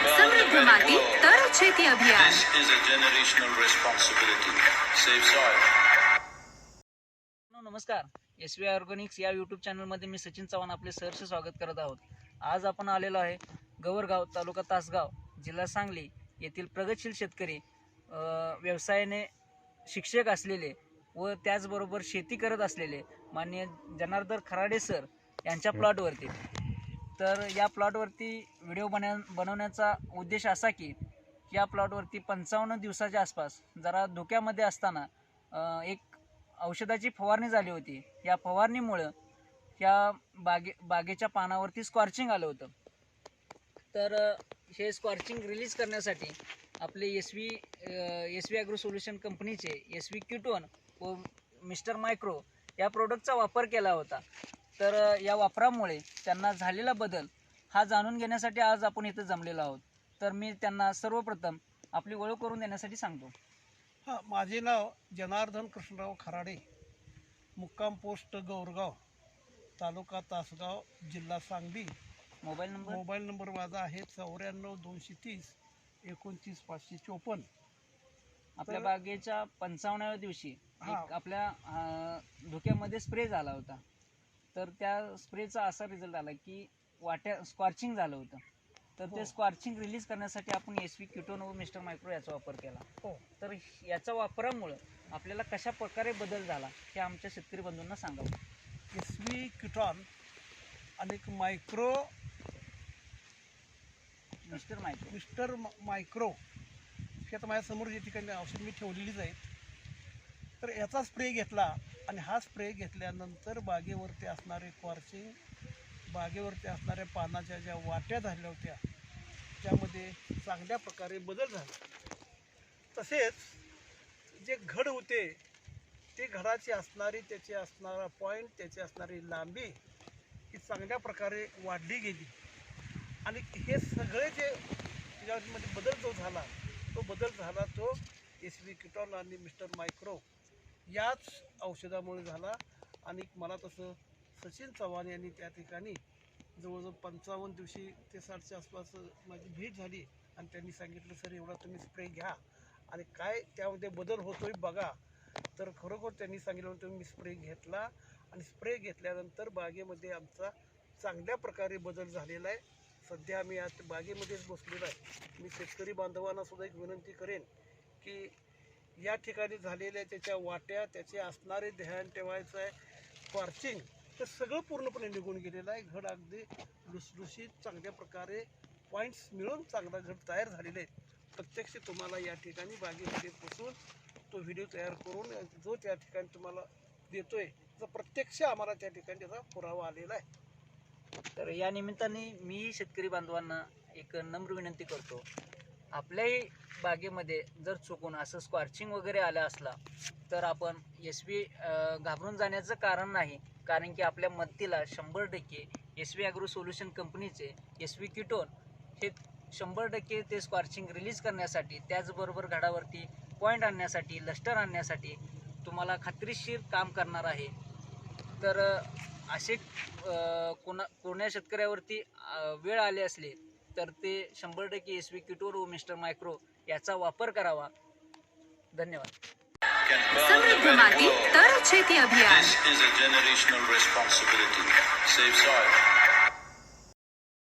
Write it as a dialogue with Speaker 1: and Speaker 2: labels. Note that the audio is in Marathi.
Speaker 1: સમૃદ્ધ માટી તર છેતી અભિયાન
Speaker 2: This is a generational responsibility. Save soil.
Speaker 3: मित्रांनो, नमस्कार एस व्ही ऑर्गॅनिक्स या यूट्यूब चॅनलमध्ये मी सचिन चव्हाण आपले सहर्ष स्वागत करत आहोत आज आपण आलेलो आहे गवरगाव तालुका तासगाव जिल्हा सांगली येथील प्रगतशील शेतकरी अ, व्यवसायाने शिक्षक असलेले व त्याचबरोबर शेती करत असलेले माननीय जनार्दन खराडे सर यांच्या प्लॉटवरती तर या प्लॉटवरती व्हिडिओ बन बनवण्याचा उद्देश असा की या प्लॉटवरती पंचावन्न दिवसाच्या आसपास जरा धोक्यामध्ये असताना एक औषधाची फवारणी झाली होती. या फवारणीमुळं या बागे बागेच्या पानावरती स्कॉर्चिंग आलं होतं. तर हे स्कॉर्चिंग रिलीज करण्यासाठी आपले S V S V agro solution कंपनीचे एस व्ही क्युटोन व मिस्टर मायक्रो या प्रोडक्टचा वापर केला होता. तर या वापरामुळे त्यांना झालेला बदल हा जाणून घेण्यासाठी आज आपण इथं जमलेलो आहोत. तर मी त्यांना सर्वप्रथम आपली ओळख करून देण्यासाठी सांगतो.
Speaker 4: हां माझे नाव जनार्दन कृष्णराव खराडे मुक्काम पोस्ट गौरगाव तालुका तासगाव जिल्हा Sangli.
Speaker 3: Mobile number?
Speaker 4: Mobile number माझा आहे चौऱ्याण्णव दोनशे तीस एकोणतीस पाचशे चोपन्न.
Speaker 3: आपल्या बागेच्या पंचावन्नाव्या दिवशी
Speaker 4: हा.
Speaker 3: एक आपल्या अं, धुक्यामध्ये स्प्रे झाला होता. तर त्या स्प्रेचा असा रिझल्ट आला की वाट्या स्कॉर्चिंग झालं होतं. तर ते
Speaker 4: हो.
Speaker 3: स्कॉर्चिंग रिलीज करण्यासाठी आपण एस व्ही क्युटोन व मिस्टर मायक्रो याचा वापर केला.
Speaker 4: हो.
Speaker 3: तर याच्या वापरामुळं आपल्याला कशा प्रकारे बदल झाला हे आमच्या शेतकरी बंधूंना सांगावं
Speaker 4: एस व्ही किटॉन आणि
Speaker 3: micro mister
Speaker 4: micro mister micro हे आता माझ्यासमोर जे ठिकाणी औषध मी ठेवलेलीच आहेत. तर याचा स्प्रे घेतला आणि हा स्प्रे घेतल्यानंतर बागेवरती असणारे क्वार्चिंग बागेवरती असणाऱ्या पानाच्या ज्या वाट्या झाल्या होत्या त्यामध्ये चांगल्या प्रकारे बदल झाला. तसेच जे घड होते ते घडाची असणारी त्याची असणारा पॉईंट त्याची असणारी लांबी ही चांगल्या प्रकारे वाढली गेली. आणि हे सगळे जे त्याच्यामध्ये बदल जो झाला तो बदल झाला तो एस व्ही किटॉन आणि मिस्टर मायक्रो याच औषधामुळे झाला. आणि मला तसं सचिन चव्हाण यांनी त्या ठिकाणी जवळजवळ पंचावन्न दिवशी ते साठच्या आसपास माझी भेट झाली. आणि त्यांनी सांगितलं सर एवढा तुम्ही स्प्रे घ्या. आणि काय त्यामध्ये बदल होतोय बघा. तर खरोखर त्यांनी सांगितलं तुम्ही स्प्रे घेतला. आणि स्प्रे घेतल्यानंतर बागेमध्ये आमचा चांगल्या प्रकारे बदल झालेला आहे. सध्या आम्ही आज बागेमध्येच बसलेलो आहे. मी शेतकरी बांधवांना सुद्धा एक विनंती करेन की या ठिकाणी झालेल्या त्याच्या वाट्या त्याचे असणारे ध्यान ठेवायचं आहे. पार्चिंग ते सगळं पूर्णपणे निघून गेलेलं आहे. घड अगदी लुसलुशीत चांगल्या प्रकारे पॉईंट्स मिळून चांगला घड तयार झालेले आहेत. प्रत्यक्ष तुम्हाला या ठिकाणी बागेमध्ये बसून तो व्हिडिओ तयार करून जो त्या ठिकाणी तुम्हाला देतो आहे तर प्रत्यक्ष आम्हाला त्या ठिकाणी त्याचा पुरावा आलेला आहे.
Speaker 3: तर या निमित्ताने मी शेतकरी बांधवांना एक नम्र विनंती करतो. आपल्याही बागेमध्ये जर चुकून असं स्कॉर्चिंग वगैरे आलं असला तर आपण एस बी घाबरून जाण्याचं कारण नाही. कारण की आपल्या मदतीला शंभर टक्के एस व्ही ॲग्रो सोल्युशन कंपनीचे एस व्ही किटोन हे शंभर टक्के ते स्कॉर्चिंग रिलीज करण्यासाठी त्याचबरोबर घडावरती पॉईंट आणण्यासाठी लस्टर आणण्यासाठी तुम्हाला खात्रीशीर काम करणार आहे. तर असे कोणा कोण्या शेतकऱ्यावरती वेळ आले असले तर ते शंभर टक्के एस व्ही किटोर व मिस्टर मायक्रो याचा वापर करावा. धन्यवाद.
Speaker 2: समृद्ध माती तर शेती अभियान.